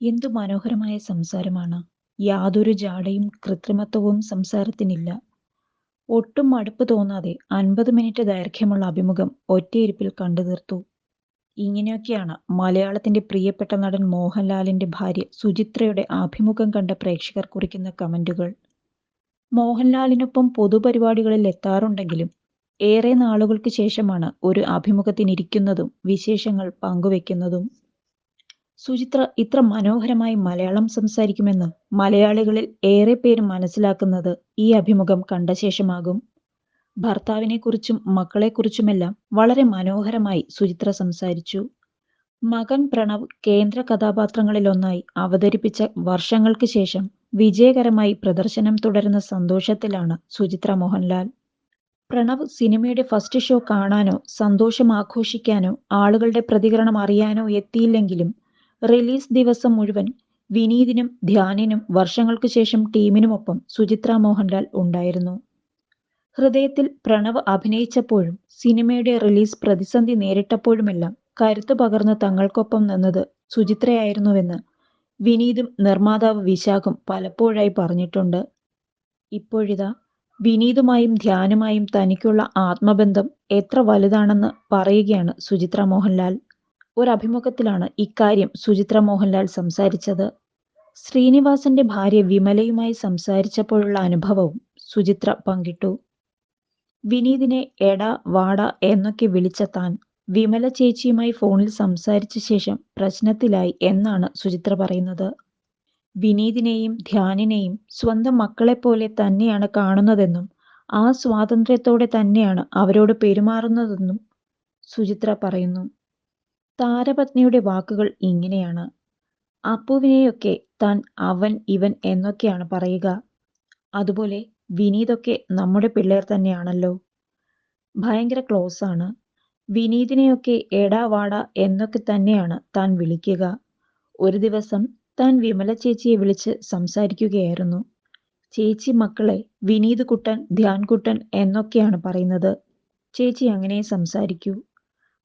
എന്തു മനോഹരമായ സംസാരമാണ്. യാതൊരു ജാടയും കൃത്രിമത്വവും സംസാരത്തിനില്ല. ഒട്ടും മടുപ്പ് തോന്നാതെ അൻപത് മിനിറ്റ് ദൈർഘ്യമുള്ള അഭിമുഖം ഒറ്റയിരുപ്പിൽ കണ്ടു തീർത്തു ഇങ്ങനെയൊക്കെയാണ് മലയാളത്തിന്റെ പ്രിയപ്പെട്ട നടൻ മോഹൻലാലിന്റെ ഭാര്യ സുചിത്രയുടെ അഭിമുഖം കണ്ട പ്രേക്ഷകർ കുറിക്കുന്ന കമന്റുകൾ. മോഹൻലാലിനൊപ്പം പൊതുപരിപാടികളിൽ എത്താറുണ്ടെങ്കിലും ഏറെ നാളുകൾക്ക് ശേഷമാണ് ഒരു അഭിമുഖത്തിനിരിക്കുന്നതും വിശേഷങ്ങൾ പങ്കുവെക്കുന്നതും. സുചിത്ര ഇത്ര മനോഹരമായി മലയാളം സംസാരിക്കുമെന്ന് മലയാളികളിൽ ഏറെ പേര് മനസ്സിലാക്കുന്നത് ഈ അഭിമുഖം കണ്ട ശേഷമാകും. ഭർത്താവിനെക്കുറിച്ചും മക്കളെക്കുറിച്ചുമെല്ലാം വളരെ മനോഹരമായി സുചിത്ര സംസാരിച്ചു. മകൻ പ്രണവ് കേന്ദ്ര കഥാപാത്രങ്ങളിലൊന്നായി അവതരിപ്പിച്ച വർഷങ്ങൾക്ക് ശേഷം വിജയകരമായി പ്രദർശനം തുടരുന്ന സന്തോഷത്തിലാണ് സുചിത്ര മോഹൻലാൽ. പ്രണവ് സിനിമയുടെ ഫസ്റ്റ് ഷോ കാണാനോ സന്തോഷം ആഘോഷിക്കാനോ ആളുകളുടെ പ്രതികരണം അറിയാനോ എത്തിയില്ലെങ്കിലും റിലീസ് ദിവസം മുഴുവൻ വിനീതിനും ധ്യാനിനും വർഷങ്ങൾക്ക് ശേഷം ടീമിനുമൊപ്പം സുചിത്ര മോഹൻലാൽ ഉണ്ടായിരുന്നു. ഹൃദയത്തിൽ പ്രണവ് അഭിനയിച്ചപ്പോഴും സിനിമയുടെ റിലീസ് പ്രതിസന്ധി നേരിട്ടപ്പോഴുമെല്ലാം കരുത്ത് പകർന്ന് തങ്ങൾക്കൊപ്പം നിന്നത് സുചിത്രയായിരുന്നുവെന്ന് വിനീതും നിർമ്മാതാവ് വിശാഖും പലപ്പോഴായി പറഞ്ഞിട്ടുണ്ട്. ഇപ്പോഴിതാ വിനീതുമായും ധ്യാനുമായും തനിക്കുള്ള ആത്മബന്ധം എത്ര വലുതാണെന്ന് പറയുകയാണ് സുചിത്ര മോഹൻലാൽ. ഒരഭിമുഖത്തിലാണ് ഇക്കാര്യം സുചിത്ര മോഹൻലാൽ സംസാരിച്ചത്. ശ്രീനിവാസന്റെ ഭാര്യ വിമലയുമായി സംസാരിച്ചപ്പോഴുള്ള അനുഭവവും സുചിത്ര പങ്കിട്ടു. വിനീതിനെ എട വാട എന്നൊക്കെ വിളിച്ച താൻ വിമല ചേച്ചിയുമായി ഫോണിൽ സംസാരിച്ച ശേഷം പ്രശ്നത്തിലായി എന്നാണ് സുചിത്ര പറയുന്നത്. വിനീതിനെയും ധ്യാനിനെയും സ്വന്തം മക്കളെപ്പോലെ തന്നെയാണ് കാണുന്നതെന്നും ആ സ്വാതന്ത്ര്യത്തോടെ തന്നെയാണ് അവരോട് പെരുമാറുന്നതെന്നും സുചിത്ര പറയുന്നു. താരപത്നിയുടെ വാക്കുകൾ ഇങ്ങനെയാണ്. അപ്പുവിനെയൊക്കെ താൻ അവൻ ഇവൻ എന്നൊക്കെയാണ് പറയുക. അതുപോലെ വിനീതൊക്കെ നമ്മുടെ പിള്ളേർ തന്നെയാണല്ലോ. ഭയങ്കര ക്ലോസാണ്. വിനീതിനെയൊക്കെ എടാ വാടാ എന്നൊക്കെ തന്നെയാണ് താൻ വിളിക്കുക. ഒരു ദിവസം താൻ വിമല ചേച്ചിയെ വിളിച്ച് സംസാരിക്കുകയായിരുന്നു. ചേച്ചി മക്കളെ വിനീത് കുട്ടൻ ധ്യാൻകുട്ടൻ എന്നൊക്കെയാണ് പറയുന്നത്. ചേച്ചി അങ്ങനെ സംസാരിക്കൂ.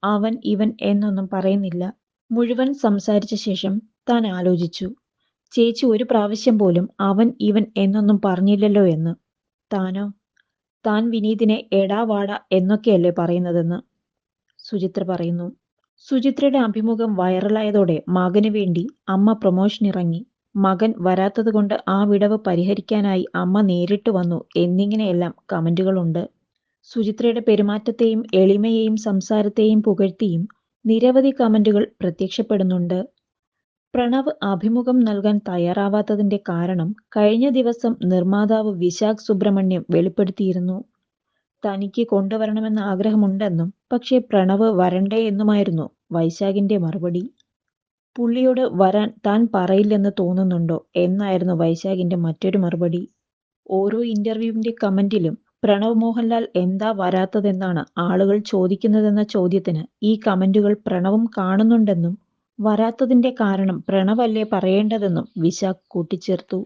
അവൻ ഇവൻ എന്നൊന്നും പറയുന്നില്ല. മുഴുവൻ സംസാരിച്ച ശേഷം താൻ ആലോചിച്ചു. ചേച്ചി ഒരു പ്രാവശ്യം പോലും അവൻ ഇവൻ എന്നൊന്നും പറഞ്ഞില്ലല്ലോ എന്ന്. താനോ? താൻ വിനീതിനെ എടാ വാട എന്നൊക്കെയല്ലേ പറയുന്നതെന്ന് സുചിത്ര പറയുന്നു. സുചിത്രയുടെ അഭിമുഖം വൈറലായതോടെ മകന് വേണ്ടി അമ്മ പ്രൊമോഷൻ ഇറങ്ങി മകൻ വരാത്തതുകൊണ്ട് ആ വിടവ് പരിഹരിക്കാനായി അമ്മ നേരിട്ട് വന്നു എന്നിങ്ങനെയെല്ലാം കമന്റുകളുണ്ട്. സുചിത്രയുടെ പെരുമാറ്റത്തെയും എളിമയെയും സംസാരത്തെയും പുകഴ്ത്തിയും നിരവധി കമന്റുകൾ പ്രത്യക്ഷപ്പെടുന്നുണ്ട്. പ്രണവ് അഭിമുഖം നൽകാൻ തയ്യാറാവാത്തതിന്റെ കാരണം കഴിഞ്ഞ ദിവസം നിർമ്മാതാവ് വിശാഖ് സുബ്രഹ്മണ്യം വെളിപ്പെടുത്തിയിരുന്നു. തനിക്ക് കൊണ്ടുവരണമെന്ന ആഗ്രഹമുണ്ടെന്നും പക്ഷേ പ്രണവ് വരണ്ടേ എന്നുമായിരുന്നു വൈശാഖിന്റെ മറുപടി. പുള്ളിയോട് വരാൻ താൻ പറയില്ലെന്ന് തോന്നുന്നുണ്ടോ എന്നായിരുന്നു വൈശാഖിന്റെ മറ്റൊരു മറുപടി. ഓരോ ഇന്റർവ്യൂവിന്റെ കമന്റിലും പ്രണവ് മോഹൻലാൽ എന്താ വരാത്തതെന്നാണ് ആളുകൾ ചോദിക്കുന്നതെന്ന ചോദ്യത്തിന് ഈ കമന്റുകൾ പ്രണവും കാണുന്നുണ്ടെന്നും വരാത്തതിന്റെ കാരണം പ്രണവല്ലേ പറയേണ്ടതെന്നും വിശാഖ് കൂട്ടിച്ചേർത്തു.